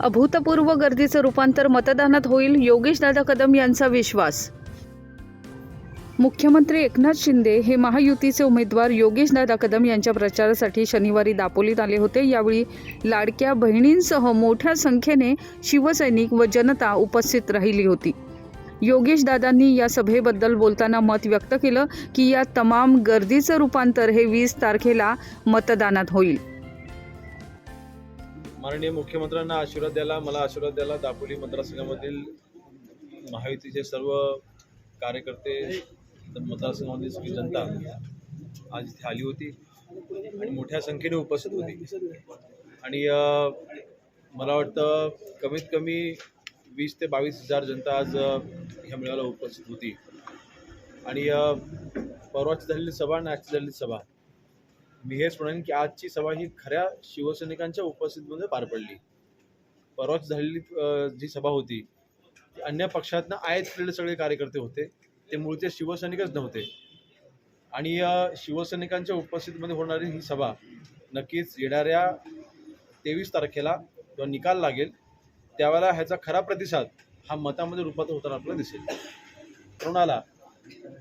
अभूतपूर्व गर्दीचं रूपांतर मतदानात होईल योगेशदादा कदम यांचा विश्वास. मुख्यमंत्री एकनाथ शिंदे हे महायुतीचे उमेदवार योगेशदादा कदम यांच्या प्रचारासाठी शनिवारी दापोलीत आले होते. यावेळी लाडक्या बहिणींसह मोठ्या संख्येने शिवसैनिक व जनता उपस्थित राहिली होती. योगेशदादांनी या सभेबद्दल बोलताना मत व्यक्त केलं की या तमाम गर्दीचं रूपांतर हे वीस तारखेला मतदानात होईल. माननीय मुख्यमंत्र्यांना आशीर्वाद द्यायला मला आशीर्वाद द्यायला दापोली मतदारसंघामधील महायुतीचे सर्व कार्यकर्ते मतदारसंघामधील सगळी जनता आज इथे आली होती. आणि मोठ्या संख्येने उपस्थित होती. आणि मला वाटतं कमीत कमी वीस ते बावीस हजार जनता आज ह्या मेळाव्याला उपस्थित होती. आणि परवाची झालेली सभा आणि आजची झालेली सभा मी हेच म्हणेन की आजची सभा ही खऱ्या शिवसैनिकांच्या उपस्थितीमध्ये पार पडली. परवाच झालेली जी सभा होती ती अन्य पक्षातनं आयत केलेले सगळे कार्यकर्ते होते. ते मूळचे शिवसैनिकच नव्हते. आणि या शिवसैनिकांच्या उपस्थितीमध्ये होणारी ही सभा नक्कीच येणाऱ्या तेवीस तारखेला किंवा निकाल लागेल त्यावेळेला ह्याचा खरा प्रतिसाद हा मतामध्ये रूपांतर होताना आपल्याला दिसेल. कोणाला?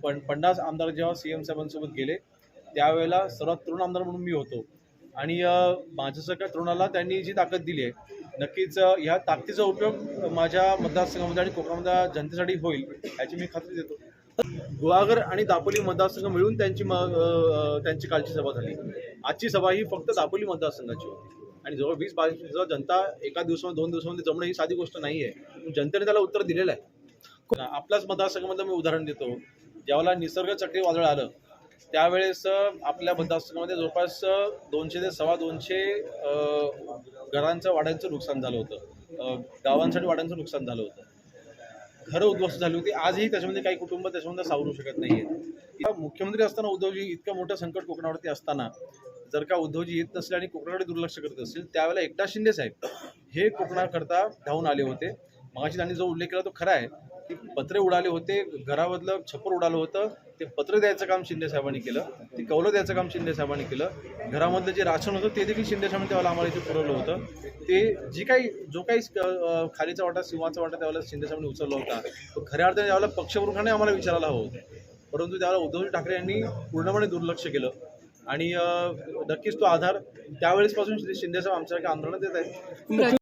पण पन्नास आमदार जेव्हा सी एम साहेबांसोबत गेले त्यावेळेला सर्वात तरुण आमदार म्हणून मी होतो. आणि माझ्या माझ्यासारख्या तरुणाला त्यांनी जी ताकद दिली आहे नक्कीच या ह्या ताकदीचा उपयोग माझ्या मतदारसंघामध्ये आणि कोकणामध्ये जनतेसाठी होईल याची मी खात्री देतो. गुहागर आणि दापोली मतदारसंघ मिळून त्यांची म त्यांची कालची सभा झाली. आजची सभा ही फक्त दापोली मतदारसंघाची होती. आणि जवळ वीस बावीस जनता एका दिवसामध्ये दोन दिवसामध्ये जमणं ही साधी गोष्ट नाही आहे. जनतेने त्याला उत्तर दिलेलं आहे. आपल्याच मतदारसंघामधलं मी उदाहरण देतो. ज्यावेळेला निसर्ग चक्रीवादळ आलं त्यावेळेस आपल्या मतदारसंघामध्ये जवळपास दोनशे ते सव्वा दोनशे घरांचं वाड्यांचं नुकसान झालं होतं. गावांसाठी वाड्यांचं नुकसान झालं होतं. घरं उद्ध्वस्त झाली होती. आजही त्याच्यामध्ये काही कुटुंब त्याच्यामध्ये सावरू शकत नाही आहेत मुख्यमंत्री असताना उद्धवजी इतकं मोठं संकट कोकणावरती असताना जर का उद्धवजी येत नसले आणि कोकणाकडे दुर्लक्ष करत असतील त्यावेळेला एकनाथ शिंदे साहेब हे कोकणाकरता धावून आले होते. मगाशी त्यांनी जो उल्लेख केला तो खरा आहे. ते पत्रे उडाले होते घरामधलं छप्पर उडालं होतं. ते पत्र द्यायचं काम शिंदे साहेबांनी केलं ते कौलं द्यायचं काम शिंदे साहेबांनी केलं. घरामधलं जे राशन होतं ते देखील शिंदे साहेबांनी त्यावेळेला आम्हाला इथे पुरवलं होतं. ते जी काही जो काही खालीचा वाटा सिंहाचा वाटा त्यावेळेला शिंदे साहेबांनी उचलला होता. तो खऱ्या अर्थाने त्यावेळेला पक्षप्रमुखाने आम्हाला विचारायला हवं होतं. परंतु त्यावेळेला उद्धवजी ठाकरे यांनी पूर्णपणे दुर्लक्ष केलं. आणि नक्कीच तो आधार त्यावेळेसपासून शिंदे साहेब आमच्यासारख्या आंदोलनात येत आहेत.